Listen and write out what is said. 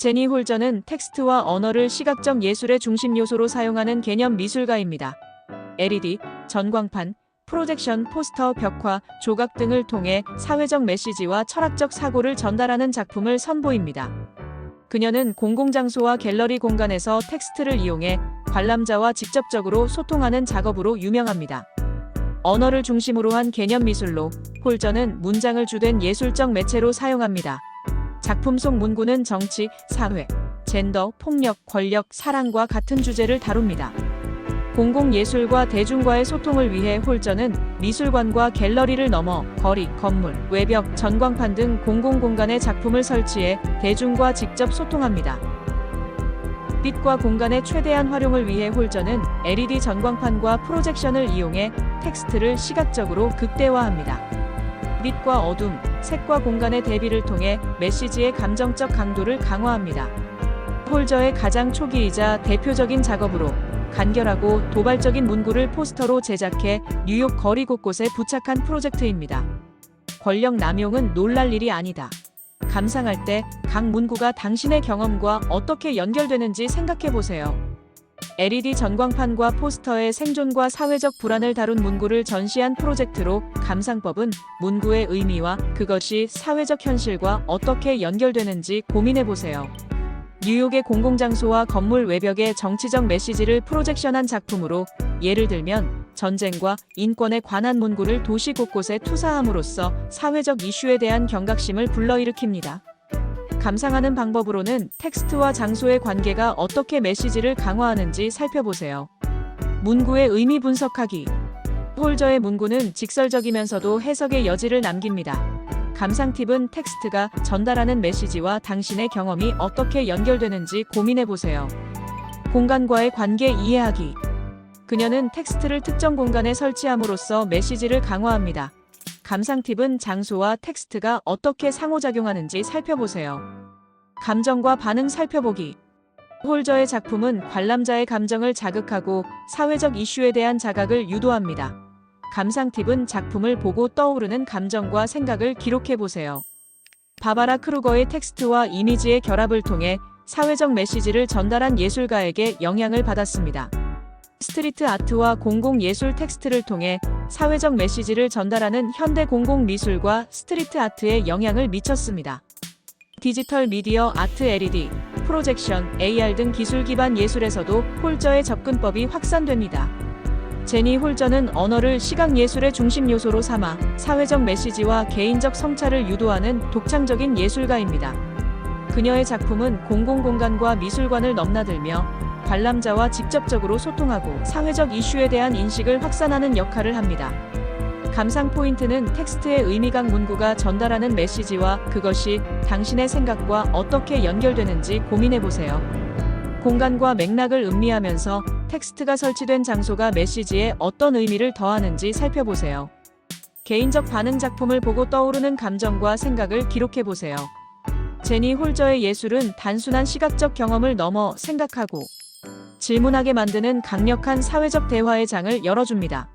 제니 홀저는 텍스트와 언어를 시각적 예술의 중심 요소로 사용하는 개념 미술가입니다. LED, 전광판, 프로젝션, 포스터, 벽화, 조각 등을 통해 사회적 메시지와 철학적 사고를 전달하는 작품을 선보입니다. 그녀는 공공장소와 갤러리 공간에서 텍스트를 이용해 관람자와 직접적으로 소통하는 작업으로 유명합니다. 언어를 중심으로 한 개념 미술로 홀저는 문장을 주된 예술적 매체로 사용합니다. 작품 속 문구는 정치, 사회, 젠더, 폭력, 권력, 사랑과 같은 주제를 다룹니다. 공공예술과 대중과의 소통을 위해 홀저는 미술관과 갤러리를 넘어 거리, 건물, 외벽, 전광판 등 공공공간에 작품을 설치해 대중과 직접 소통합니다. 빛과 공간의 최대한 활용을 위해 홀저는 LED 전광판과 프로젝션을 이용해 텍스트를 시각적으로 극대화합니다. 빛과 어둠, 색과 공간의 대비를 통해 메시지의 감정적 강도를 강화합니다. 홀저의 가장 초기이자 대표적인 작업으로 간결하고 도발적인 문구를 포스터로 제작해 뉴욕 거리 곳곳에 부착한 프로젝트입니다. 권력 남용은 놀랄 일이 아니다. 감상할 때 각 문구가 당신의 경험과 어떻게 연결되는지 생각해 보세요. LED 전광판과 포스터의 생존과 사회적 불안을 다룬 문구를 전시한 프로젝트로 감상법은 문구의 의미와 그것이 사회적 현실과 어떻게 연결되는지 고민해 보세요. 뉴욕의 공공장소와 건물 외벽에 정치적 메시지를 프로젝션한 작품으로 예를 들면 전쟁과 인권에 관한 문구를 도시 곳곳에 투사함으로써 사회적 이슈에 대한 경각심을 불러일으킵니다. 감상하는 방법으로는 텍스트와 장소의 관계가 어떻게 메시지를 강화하는지 살펴보세요. 문구의 의미 분석하기. 홀저의 문구는 직설적이면서도 해석의 여지를 남깁니다. 감상 팁은 텍스트가 전달하는 메시지와 당신의 경험이 어떻게 연결되는지 고민해 보세요. 공간과의 관계 이해하기. 그녀는 텍스트를 특정 공간에 설치함으로써 메시지를 강화합니다. 감상 팁은 장소와 텍스트가 어떻게 상호작용하는지 살펴보세요. 감정과 반응 살펴보기. 홀저의 작품은 관람자의 감정을 자극하고 사회적 이슈에 대한 자각을 유도합니다. 감상 팁은 작품을 보고 떠오르는 감정과 생각을 기록해 보세요. 바바라 크루거의 텍스트와 이미지의 결합을 통해 사회적 메시지를 전달한 예술가에게 영향을 받았습니다. 스트리트 아트와 공공 예술 텍스트를 통해 사회적 메시지를 전달하는 현대 공공 미술과 스트리트 아트에 영향을 미쳤습니다. 디지털 미디어 아트 LED, 프로젝션, AR 등 기술 기반 예술에서도 홀저의 접근법이 확산됩니다. 제니 홀저는 언어를 시각 예술의 중심 요소로 삼아 사회적 메시지와 개인적 성찰을 유도하는 독창적인 예술가입니다. 그녀의 작품은 공공공간과 미술관을 넘나들며 관람자와 직접적으로 소통하고 사회적 이슈에 대한 인식을 확산하는 역할을 합니다. 감상 포인트는 텍스트의 의미각 문구가 전달하는 메시지와 그것이 당신의 생각과 어떻게 연결되는지 고민해 보세요. 공간과 맥락을 음미하면서 텍스트가 설치된 장소가 메시지에 어떤 의미를 더하는지 살펴보세요. 개인적 반응 작품을 보고 떠오르는 감정과 생각을 기록해 보세요. 제니 홀저의 예술은 단순한 시각적 경험을 넘어 생각하고 질문하게 만드는 강력한 사회적 대화의 장을 열어줍니다.